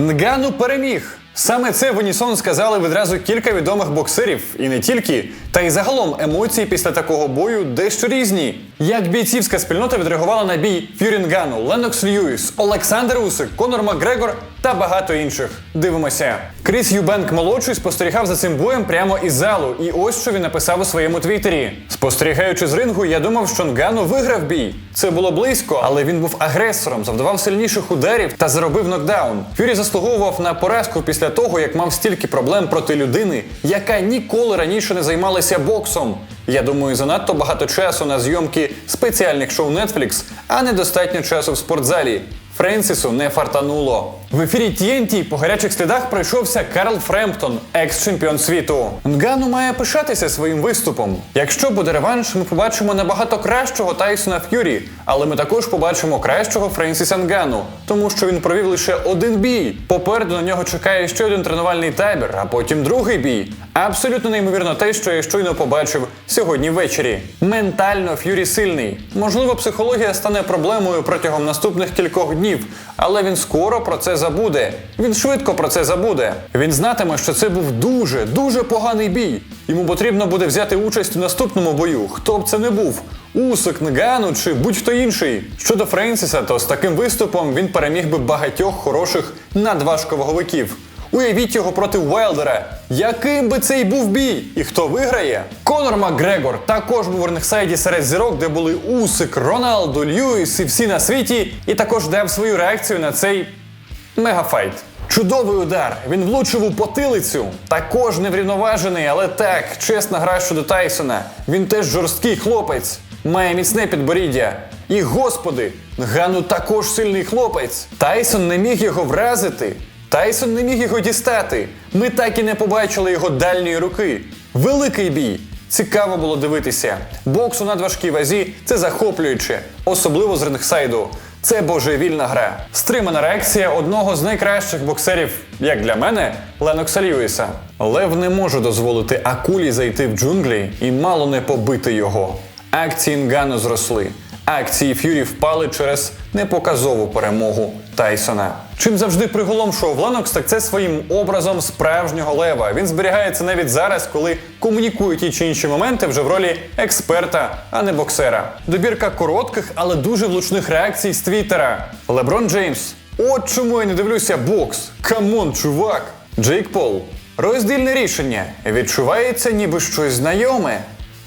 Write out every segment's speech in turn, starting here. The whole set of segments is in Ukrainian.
Нгану переміг. Саме це в унісон сказали відразу кілька відомих боксерів, і не тільки. Та й загалом емоції після такого бою дещо різні. Як бійцівська спільнота відреагувала на бій Ф'юрі Нгану, Ленокс Льюіс, Олександр Усик, Конор Макгрегор та багато інших. Дивимося. Кріс Юбенк молодший спостерігав за цим боєм прямо із залу, і ось що він написав у своєму твіттері. Спостерігаючи з рингу, я думав, що Нгану виграв бій. Це було близько, але він був агресором, завдавав сильніших ударів та заробив нокдаун. Фюрі заслуговував на поразку після того, як мав стільки проблем проти людини, яка ніколи раніше не займалася боксом. Я думаю, занадто багато часу на зйомки спеціальних шоу Netflix, а недостатньо часу в спортзалі. Френсісу не фартануло. В ефірі TNT по гарячих слідах пройшовся Карл Фремптон, екс-чемпіон світу. Нгану має пишатися своїм виступом. Якщо буде реванш, ми побачимо набагато кращого Тайсона Ф'юрі, але ми також побачимо кращого Френсіса Нгану, тому що він провів лише один бій. Попереду на нього чекає ще один тренувальний табір, а потім другий бій. Абсолютно неймовірно те, що я щойно побачив сьогодні ввечері. Ментально Ф'юрі сильний. Можливо, психологія стане проблемою протягом наступних кількох днів, але він скоро про це забуде. Він швидко про це забуде. Він знатиме, що це був дуже, дуже поганий бій. Йому потрібно буде взяти участь у наступному бою, хто б це не був. Усик, Нгану чи будь-хто інший. Щодо Френсіса, то з таким виступом він переміг би багатьох хороших надважковаговиків. Уявіть його проти Уайлдера. Яким би цей був бій? І хто виграє? Конор Макгрегор також був в рингсайді серед зірок, де були Усик, Роналду, Льюіс і всі на світі, і також дав свою реакцію на цей мегафайт. Чудовий удар. Він влучив у потилицю. Також неврівноважений, але так, чесна гра щодо Тайсона. Він теж жорсткий хлопець, має міцне підборіддя. І господи, Гану також сильний хлопець. Тайсон не міг його вразити. Тайсон не міг його дістати. Ми так і не побачили його дальньої руки. Великий бій. Цікаво було дивитися. Бокс у надважкій вазі це захоплююче, особливо з рингсайду. Це божевільна гра. Стримана реакція одного з найкращих боксерів, як для мене, Ленокса Льюіса. Лев не може дозволити акулі зайти в джунглі і мало не побити його. Акції Нгану зросли. Акції Ф'юрі впали через непоказову перемогу Тайсона. Чим завжди приголомшував Ленокс, так це своїм образом справжнього лева. Він зберігається навіть зараз, коли комунікує ті чи інші моменти вже в ролі експерта, а не боксера. Добірка коротких, але дуже влучних реакцій з Твіттера. Леброн Джеймс. От чому я не дивлюся бокс. Камон, чувак. Джейк Пол. Роздільне рішення. Відчувається ніби щось знайоме.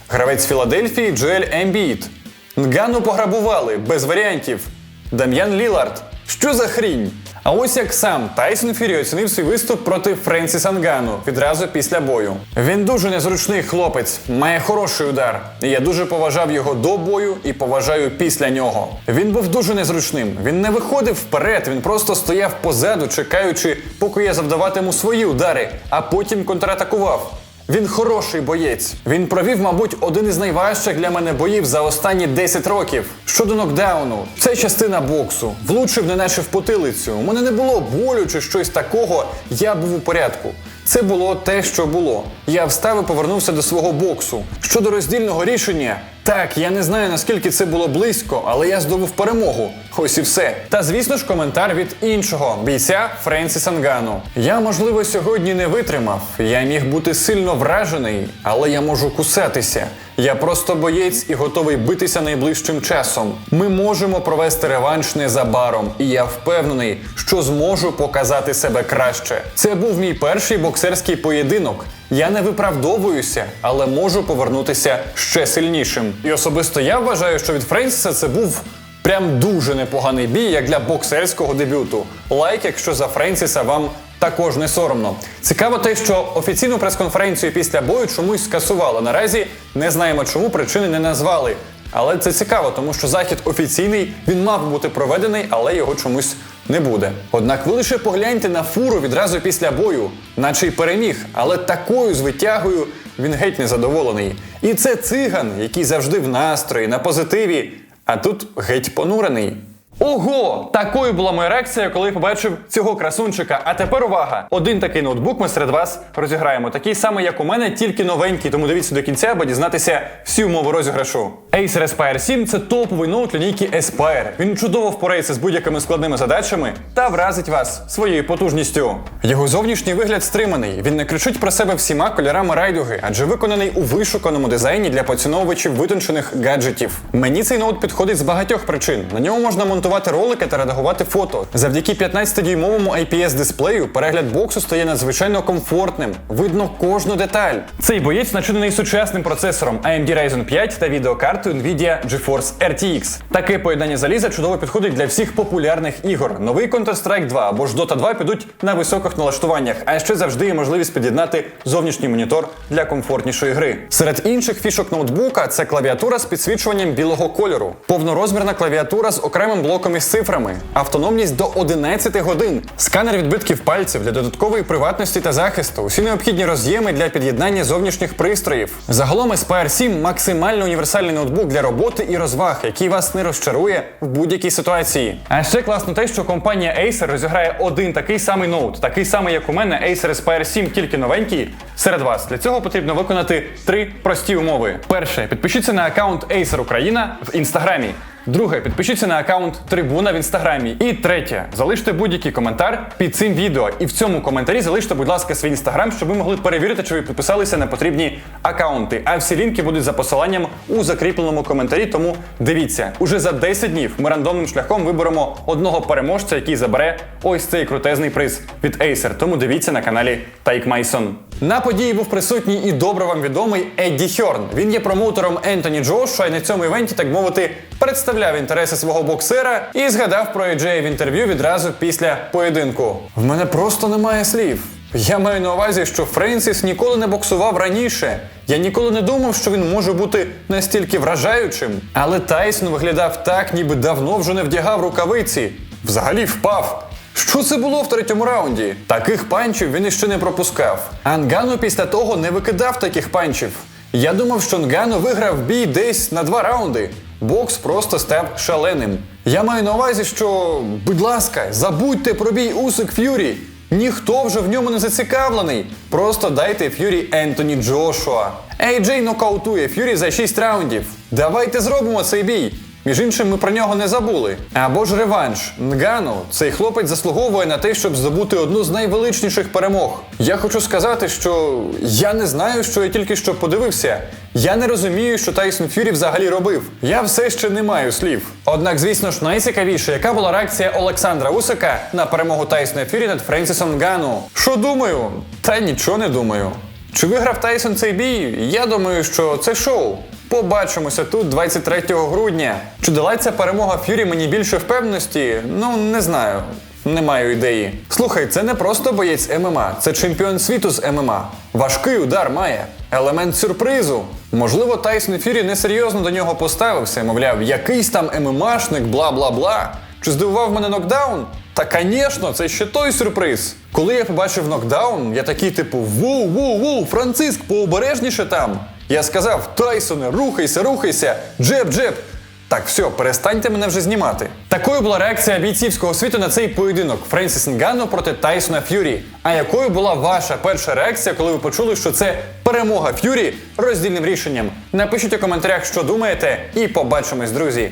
Гравець Філадельфії Джоель Ембіт. Нгану пограбували без варіантів. Дам'ян Лілард. Що за хрінь? А ось як сам Тайсон Фірі оцінив свій виступ проти Френсіса Нгану відразу після бою. Він дуже незручний хлопець, має хороший удар. І я дуже поважав його до бою і поважаю після нього. Він був дуже незручним. Він не виходив вперед, він просто стояв позаду, чекаючи, поки я завдаватиму свої удари, а потім контратакував. Він хороший боєць. Він провів, мабуть, один із найважчих для мене боїв за останні 10 років. Щодо нокдауну, це частина боксу. Влучив, неначе в потилицю. У мене не було болю чи щось такого. Я був у порядку. Це було те, що було. Я встав і повернувся до свого боксу. Щодо роздільного рішення, так, я не знаю наскільки це було близько, але я здобув перемогу. Ось і все. Та звісно ж, коментар від іншого бійця Френсіса Нгану. Я, можливо, сьогодні не витримав. Я міг бути сильно вражений, але я можу кусатися. Я просто боєць і готовий битися найближчим часом. Ми можемо провести реванш незабаром, і я впевнений, що зможу показати себе краще. Це був мій перший боксерський поєдинок. Я не виправдовуюся, але можу повернутися ще сильнішим. І особисто я вважаю, що від Френсіса це був прям дуже непоганий бій, як для боксерського дебюту. Лайк, якщо за Френсіса вам також не соромно. Цікаво те, що офіційну прес-конференцію після бою чомусь скасували. Наразі не знаємо, чому причини не назвали. Але це цікаво, тому що захід офіційний він мав бути проведений, але його чомусь не буде. Однак ви лише погляньте на фуру відразу після бою, наче й переміг, але такою звитягою він геть не задоволений. І це циган, який завжди в настрої, на позитиві, а тут геть понурений. Ого! Такою була моя реакція, коли я побачив цього красунчика. А тепер увага! Один такий ноутбук ми серед вас розіграємо. Такий самий, як у мене, тільки новенький. Тому дивіться до кінця, аби дізнатися всі умови розіграшу. Acer Aspire 7 це топовий ноут лінійки Aspire. Він чудово впорається з будь-якими складними задачами та вразить вас своєю потужністю. Його зовнішній вигляд стриманий. Він не кричить про себе всіма кольорами райдуги, адже виконаний у вишуканому дизайні для поціновувачів витончених гаджетів. Мені цей ноут підходить з багатьох причин. На ньому можна монтувати ролики та редагувати фото. Завдяки 15-дюймовому IPS дисплею перегляд боксу стає надзвичайно комфортним. Видно кожну деталь. Цей боєць начинений сучасним процесором AMD Ryzen 5 та відеокартою Nvidia GeForce RTX. Таке поєднання заліза чудово підходить для всіх популярних ігор. Новий Counter-Strike 2 або ж Dota 2 підуть на високих налаштуваннях, а ще завжди є можливість під'єднати зовнішній монітор для комфортнішої гри. Серед інших фішок ноутбука це клавіатура з підсвічуванням білого кольору, повнорозмірна клавіатура з окремим блоком із цифрами, автономність до 11 годин, сканер відбитків пальців для додаткової приватності та захисту, усі необхідні роз'єми для під'єднання зовнішніх пристроїв. Загалом Aspire 7 максимально універсальний ноутбук для роботи і розваг, який вас не розчарує в будь-якій ситуації. А ще класно те, що компанія Acer розіграє один такий самий ноут, такий самий, як у мене, Acer Aspire 7, тільки новенький. Серед вас для цього потрібно виконати три прості умови. Перше, підпишіться на аккаунт Acer Україна в інстаграмі. Друге, підпишіться на аккаунт Трибуна в інстаграмі. І третє, залиште будь-який коментар під цим відео. І в цьому коментарі залиште, будь ласка, свій інстаграм, щоб ви могли перевірити, чи ви підписалися на потрібні аккаунти. А всі лінки будуть за посиланням у закріпленому коментарі. Тому дивіться, уже за 10 днів ми рандомним шляхом виберемо одного переможця, який забере ось цей крутезний приз від Acer. Тому дивіться на каналі Take Myson. На події був присутній і добре вам відомий Едді Хьорн. Він є промоутером Ентоні Джоша і на цьому івенті, так мовити, представляв інтереси свого боксера і згадав про AJ в інтерв'ю відразу після поєдинку. В мене просто немає слів. Я маю на увазі, що Френсіс ніколи не боксував раніше. Я ніколи не думав, що він може бути настільки вражаючим. Але Тайсон виглядав так, ніби давно вже не вдягав рукавиці. Взагалі впав. Що це було в третьому раунді? Таких панчів він іще не пропускав. А Нгану після того не викидав таких панчів. Я думав, що Нгану виграв бій десь на два раунди. Бокс просто став шаленим. Я маю на увазі, що, будь ласка, забудьте про бій Усик Ф'юрі. Ніхто вже в ньому не зацікавлений. Просто дайте Ф'юрі Ентоні Джошуа. AJ нокаутує Ф'юрі за 6 раундів. Давайте зробимо цей бій. Між іншим, ми про нього не забули. Або ж реванш. Нгану, цей хлопець заслуговує на те, щоб здобути одну з найвеличніших перемог. Я хочу сказати, що я не знаю, що я тільки що подивився. Я не розумію, що Тайсон Фюрі взагалі робив. Я все ще не маю слів. Однак, звісно ж, найцікавіше, яка була реакція Олександра Усика на перемогу Тайсона Фюрі над Френсісом Нгану. Що думаю? Та нічого не думаю. Чи виграв Тайсон цей бій? Я думаю, що це шоу. Побачимося тут 23 грудня. Чи дала ця перемога Ф'юрі мені більше впевненості? Ну, не знаю. Не маю ідеї. Слухай, це не просто боєць ММА, це чемпіон світу з ММА. Важкий удар має. Елемент сюрпризу. Можливо, Тайсон Фюрі несерйозно до нього поставився, мовляв, якийсь там ММАшник, бла бла бла. Чи здивував мене нокдаун? Та, звісно, це ще той сюрприз. Коли я побачив нокдаун, я такий типу: воу, воу, воу, Франциск, пообережніше там. Я сказав: Тайсоне, рухайся, рухайся, джеб, джеб. Так, все, перестаньте мене вже знімати. Такою була реакція бійцівського світу на цей поєдинок Френсіс Нгану проти Тайсона Ф'юрі. А якою була ваша перша реакція, коли ви почули, що це перемога Ф'юрі роздільним рішенням? Напишіть у коментарях, що думаєте, і побачимось, друзі.